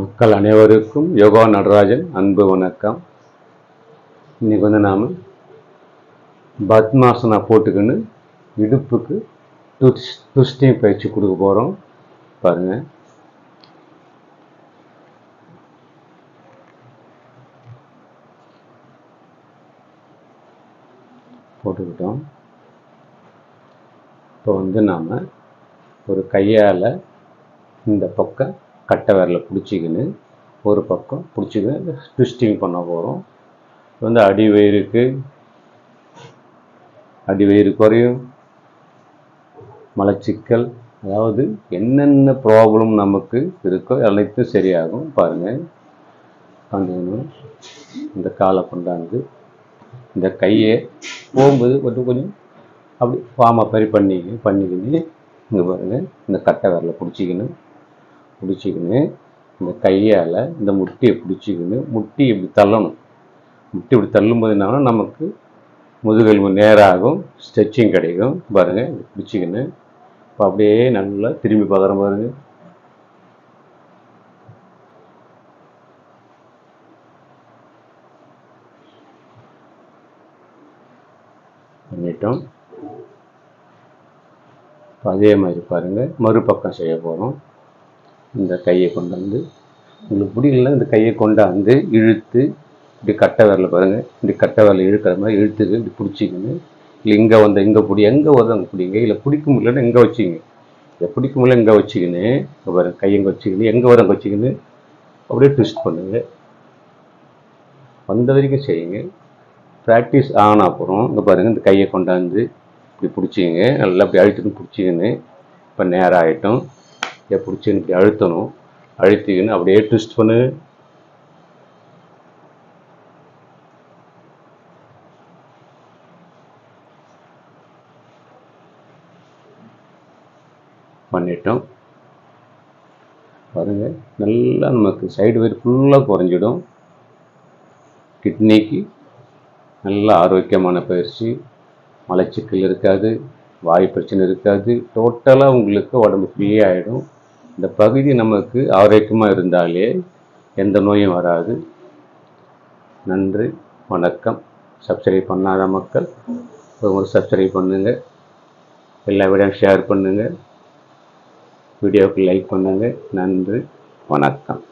மக்கள் அனைவருக்கும் யோகா நடராஜன் அன்பு வணக்கம். இன்றைக்கி வந்து நாம் பத்மாசனா போட்டுக்கின்னு இடுப்புக்கு துஷ் ட்விஸ்டிங் பயிற்சி கொடுக்க போகிறோம் பாருங்கள் போட்டுக்கிட்டோம். இப்போ வந்து நாம் ஒரு கையால் இந்த பக்கம் கட்டை விரலை பிடிச்சிக்கின்னு ஒரு பக்கம் பிடிச்சிக்கின்னு ட்விஸ்டிங் பண்ண போகிறோம் வந்து அடி வயிறுக்கு அடி வயிறு குறையும். மலச்சிக்கல் அதாவது என்னென்ன ப்ராப்ளம் நமக்கு இருக்கோ அனைத்தும் சரியாகும். பாருங்கள் கொஞ்சம் இந்த காலை கொண்டாந்து இந்த கையை போகும்போது கொஞ்சம் கொஞ்சம் அப்படி ஃபார்மை மாதிரி பண்ணி பண்ணிக்கின்னு இங்கே பாருங்கள் இந்த கட்டை விரலை பிடிச்சிக்கின்னு பிடிச்சிக்கின்னு இந்த கையால் இந்த முட்டியை பிடிச்சிக்கின்னு முட்டி இப்படி தள்ளணும். முட்டி இப்படி தள்ளும்போது என்னன்னா நமக்கு முதுகெலும்பு நேராகும் ஸ்ட்ரெச்சிங் கிடைக்கும். பாருங்கள் பிடிச்சிக்கின்னு இப்போ அப்படியே நல்லா திரும்பி பார்க்குற பாருங்க. பண்ணிட்டோம். அதே மாதிரி பாருங்கள் மறுபக்கம் செய்ய போகிறோம் இந்த கையை கொண்டு வந்து உங்களுக்கு பிடிக்கலன்னா இந்த கையை கொண்டாந்து இழுத்து இப்படி கட்டை விரல பாருங்கள் இப்படி கட்டை விரல இழுக்கிற மாதிரி இழுத்துக்கு இப்படி பிடிச்சிக்கின்னு இல்லை இங்கே வந்த இங்கே பிடி எங்கே வந்து அங்கே பிடிங்க. இல்லை பிடிக்க முடியலன்னா இங்கே வச்சுங்க இதை பிடிக்க முடியல இங்கே வச்சுக்கின்னு இங்கே பாருங்க கை வச்சுக்கின்னு எங்கே வர அங்கே வச்சுக்கின்னு அப்படியே ட்விஸ்ட் பண்ணுங்க. வந்த வரைக்கும் செய்யுங்க. ப்ராக்டிஸ் ஆன அப்புறம் இங்கே பாருங்கள் இந்த கையை கொண்டாந்து இப்படி பிடிச்சிங்க நல்லா இப்படி அழுத்தின்னு பிடிச்சிக்கின்னு இப்போ நேரம் ஆகிட்டோம் இதை பிடிச்சி இப்படி அழுத்தணும். அழுத்திக்கின்னு அப்படியே ட்விஸ்ட் பண்ணு. பண்ணிட்டோம். பாருங்க நல்லா நமக்கு சைடு வயிறு ஃபுல்லாக குறைஞ்சிடும். கிட்னிக்கு நல்ல ஆரோக்கியமான பயிற்சி. மலச்சிக்கல் இருக்காது வாய் பிரச்சனை இருக்காது. டோட்டலாக உங்களுக்கு உடம்பு ஃப்ரீ ஆகிடும் இந்த பகுதி நமக்கு ஆரோக்கியமாக இருந்தாலே எந்த நோயும் வராது. நன்றி வணக்கம். சப்ஸ்கிரைப் பண்ணாத மக்கள் ஒரு சப்ஸ்கிரைப் பண்ணுங்கள் எல்லா வீடியோவும் ஷேர் பண்ணுங்கள் வீடியோவுக்கு லைக் பண்ணுங்கள் நன்றி வணக்கம்.